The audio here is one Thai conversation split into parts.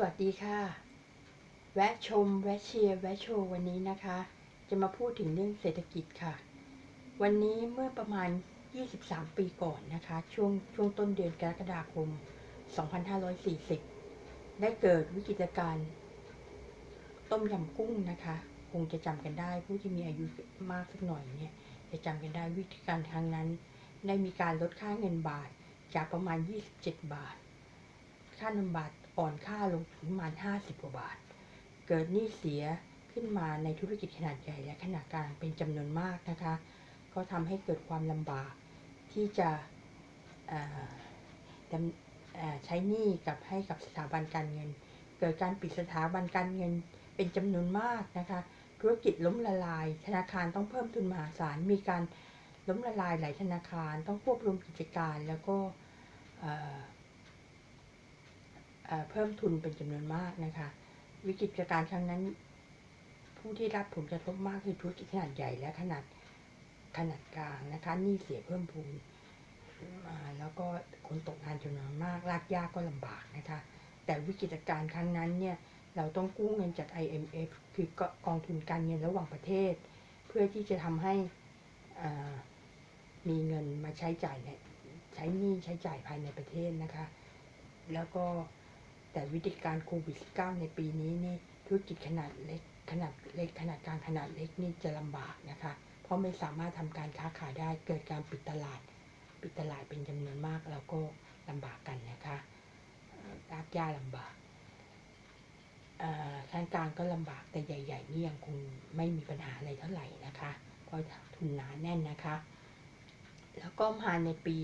สวัสดีค่ะ แวะชม แวะเชียร์ แวะโชว์วันนี้นะคะ จะมาพูดถึงเรื่องเศรษฐกิจค่ะ วันนี้เมื่อประมาณ 23 ปีก่อนนะคะ ช่วงช่วงต้นเดือนกรกฎาคม 2540 ได้เกิดวิกฤตการณ์ต้มยำกุ้งนะคะ คงจะจำกันได้ผู้ที่มีอายุมากสักหน่อยเนี่ย จะจำกันได้วิธีการครั้งนั้น ได้มีการลดค่าเงินบาทจากประมาณ 27 บาท ค่าเงินบาท อ่อนค่าลงถึงประมาณ50กว่าบาท เกิดหนี้เสียขึ้นมาในธุรกิจขนาดใหญ่และขนาดกลางเป็นจำนวนมากนะคะ ก็ทำให้เกิดความลำบากที่จะใช้หนี้กับให้กับสถาบันการเงิน เกิดการปิดสถาบันการเงินเป็นจำนวนมากนะคะ ธุรกิจล้มละลาย ธนาคารต้องเพิ่มทุนมหาศาลมีการล้มละลายหลายธนาคารต้องควบรวมกิจการแล้วก็ เพิ่มทุนเป็นจำนวนมากนะคะ วิกฤตการณ์ครั้งนั้น ผู้ที่รับผลกระทบมากคือธุรกิจขนาดใหญ่และขนาดขนาดกลางนะคะหนี้เสียเพิ่มพูนอ่าแล้วก็คนตกงานจำนวนมากลากยากก็ลำบากนะคะ แต่วิกฤตการณ์ครั้งนั้นเนี่ยเราต้องกู้เงินจาก IMF คือกองทุนการเงินระหว่างประเทศ เพื่อที่จะทำให้มีเงินมาใช้จ่ายในใช้หนี้ใช้จ่ายภายในประเทศนะคะ แล้วก็ แต่วิธีการโควิด -19 ในปีนี้นี่ธุรกิจขนาดเล็กขนาดเล็กขนาดกลางขนาดเล็กนี่จะลำบากนะคะ เพราะไม่สามารถทำการค้าขายได้เกิดการปิดตลาด ปิดตลาดเป็นจำนวนมากแล้วก็ลำบากกันนะคะรากย่าลำบากชั้นกลางก็ลำบากแต่ใหญ่ ๆ นี่ยังคงไม่มีปัญหาอะไรเท่าไหร่นะคะ เพราะทุนหนาแน่นนะคะ แล้วก็มาในปี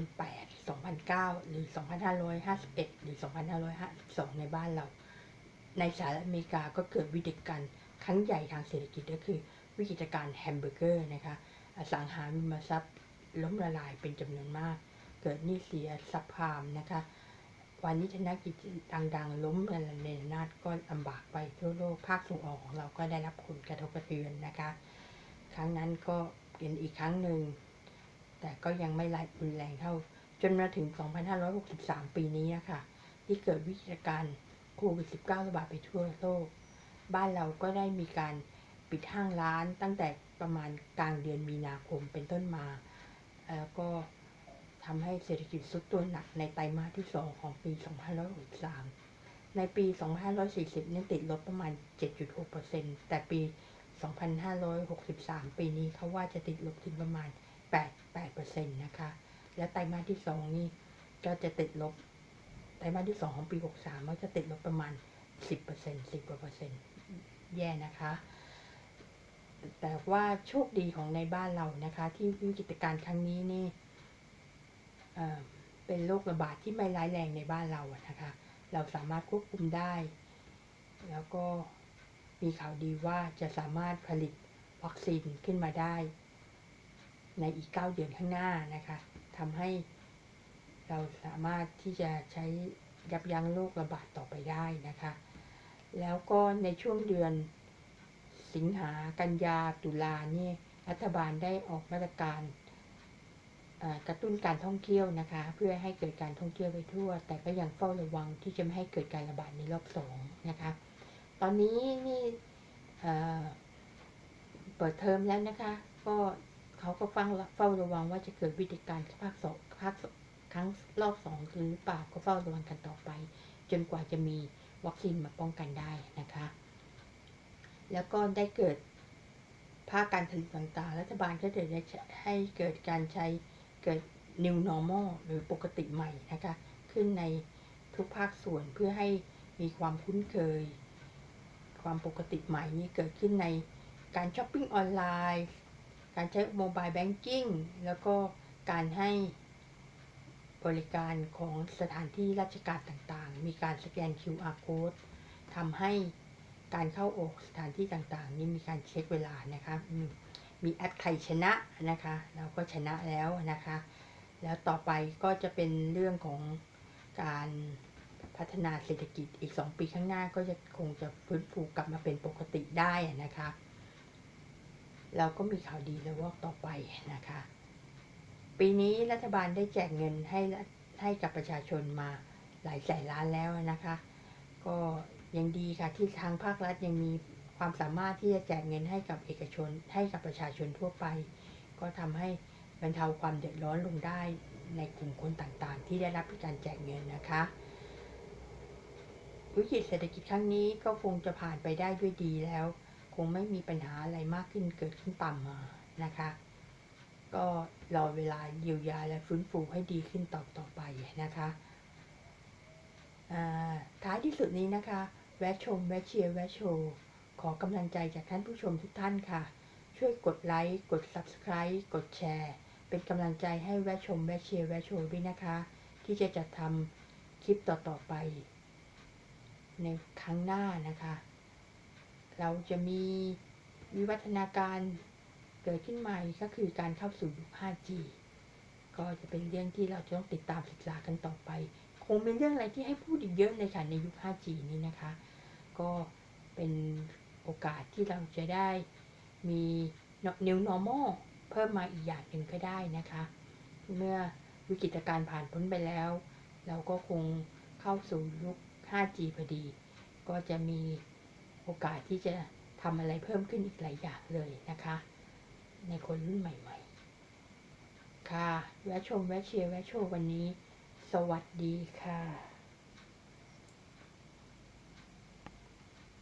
2008 2009 หรือ 2551 หรือ 2552 ในบ้านเรา ในสหรัฐอเมริกาก็เกิดวิกฤตการณ์ครั้งใหญ่ทางเศรษฐกิจก็คือวิกฤตการณ์แฮมเบอร์เกอร์นะคะอสังหาริมทรัพย์ล้มละลายเป็นจำนวนมาก เกิดหนี้เสียซับพามนะคะ วันนี้ธนกิจดังๆ ล้มละลายในนาดก็ลำบากไปทั่วโลกภาคส่งออกของเราก็ได้รับผลกระทบกระเทือนนะคะ ครั้งนั้นก็เป็นอีกครั้งหนึ่ง แต่ก็ยังไม่รุนแรงเท่า จนมาถึง 2563 ปีนี้นะคะที่เกิดวิกฤตการโควิด -19 ระบาดไปทั่วโลก บ้านเราก็ได้มีการปิดห้างร้านตั้งแต่ประมาณกลางเดือนมีนาคมเป็นต้นมา แล้วก็ทำให้เศรษฐกิจสุดตัวหนักในไตรมาสที่ 2 ของปี 2563 ในปี 2540เนี่ยติดลบประมาณ 7.6%แต่ปี 2563 ปีนี้เขาว่าจะติดลบถึงประมาณ8 8%นะคะ และไตรมาสที่ 2 นี่ก็จะติดลบ ไตรมาสที่ 2 ของปี 63ก็จะติดลบประมาณ 10% 10กว่าเปอร์เซ็นต์แย่นะคะ แต่ว่าโชคดีของในบ้านเรานะคะ ที่วิกฤตการณ์ครั้งนี้นี่เเป็นโรคระบาดที่ไม่ร้ายแรงในบ้านเราอะนะคะ เราสามารถควบคุมได้ แล้วก็มีข่าวดีว่าจะสามารถผลิตวัคซีนขึ้นมาได้ ในอีก 9 เดือนข้างหน้านะคะทำให้เราสามารถที่จะใช้ยับยั้งโรคระบาดต่อไปได้นะคะ แล้วก็ในช่วงเดือนสิงหากันยาตุลาเนี่ยรัฐบาลได้ออกมาตรการกระตุ้นการท่องเที่ยวนะคะ เพื่อให้เกิดการท่องเที่ยวไปทั่ว แต่ก็ยังเฝ้าระวังที่จะไม่ให้เกิดการระบาดในรอบสองนะคะ ตอนนี้นี่เปิดเทอมแล้วนะคะ ก็ เขาก็ฟังเฝ้าระวังว่าจะเกิดวิกฤตการณ์ภาคสองภาคครั้งรอบสองหรือเปล่าก็เฝ้าระวังกันต่อไป จนกว่าจะมีวัคซีนมาป้องกันได้นะคะ แล้วก็ได้เกิดภาคการผลิตต่างๆ รัฐบาลก็จะได้ให้เกิดการใช้เกิด new normal หรือปกติใหม่นะคะ ขึ้นในทุกภาคส่วนเพื่อให้มีความคุ้นเคย ความปกติใหม่นี้เกิดขึ้นในการช้อปปิ้งออนไลน์ การใช้โมบายแบงกิ้งแล้วก็การให้บริการของสถานที่ราชการต่างๆ มีการสแกน QR code ทำให้การเข้าออกสถานที่ต่างๆ นี้มีการเช็คเวลานะคะ มีแอดไทยชนะนะคะ เราก็ชนะแล้วนะคะ แล้วต่อไปก็จะเป็นเรื่องของการพัฒนาเศรษฐกิจอีก 2 ปีข้างหน้าก็จะคงจะฟื้นฟูกลับมาเป็นปกติได้นะคะ เราก็มีข่าวดีแล้วว่าต่อไปนะคะ ปีนี้รัฐบาลได้แจกเงินให้ให้กับประชาชนมาหลายแสนล้านแล้วนะคะ ก็ยังดีค่ะที่ทางภาครัฐยังมีความสามารถที่จะแจกเงินให้กับเอกชน ให้กับประชาชนทั่วไป ก็ทำให้บรรเทาความเดือดร้อนลงได้ในกลุ่มคนต่างๆ ที่ได้รับการแจกเงินนะคะวิกฤตเศรษฐกิจครั้งนี้ก็คงจะผ่านไปได้ด้วยดีแล้ว คงไม่มีปัญหาอะไรมากขึ้นเกิดขึ้นตามมานะคะ ก็รอเวลาเยียวยาและฟื้นฟูให้ดีขึ้นต่อต่อไปนะคะท้ายที่สุดนี้นะคะ แวะชม แวะเชียร์แวะโชว์ขอกำลังใจจากท่านผู้ชมทุกท่านค่ะ ช่วยกดไลค์กด Subscribe กดแชร์ เป็นกำลังใจให้แวะชม แวะเชียร์แวะโชว์ด้วยนะคะ ที่จะจัดทำคลิปต่อๆไป ในครั้งหน้านะคะ เราจะมีวิวัฒนาการเกิดขึ้นใหม่ก็คือการเข้าสู่ยุค 5G ก็จะเป็นเรื่องที่เราจะต้องติดตามศึกษากันต่อไป คงเป็นเรื่องอะไรที่ให้พูดอีกเยอะเลยค่ะในยุค 5G นี้นะคะ ก็เป็นโอกาสที่เราจะได้มี new normal เพิ่มมาอีกอย่างหนึ่งก็ได้นะคะ เมื่อวิกฤตการณ์ผ่านพ้นไปแล้ว เราก็คงเข้าสู่ยุค 5G พอดี ก็จะมี อกาสที่จะทำอะไรเพิ่มขึ้นอีกหลายอย่างเลยนะคะ ในคนรุ่นใหม่ ๆ ค่ะ แวะชม แวะเชียร์ แวะโชว์วันนี้ สวัสดีค่ะ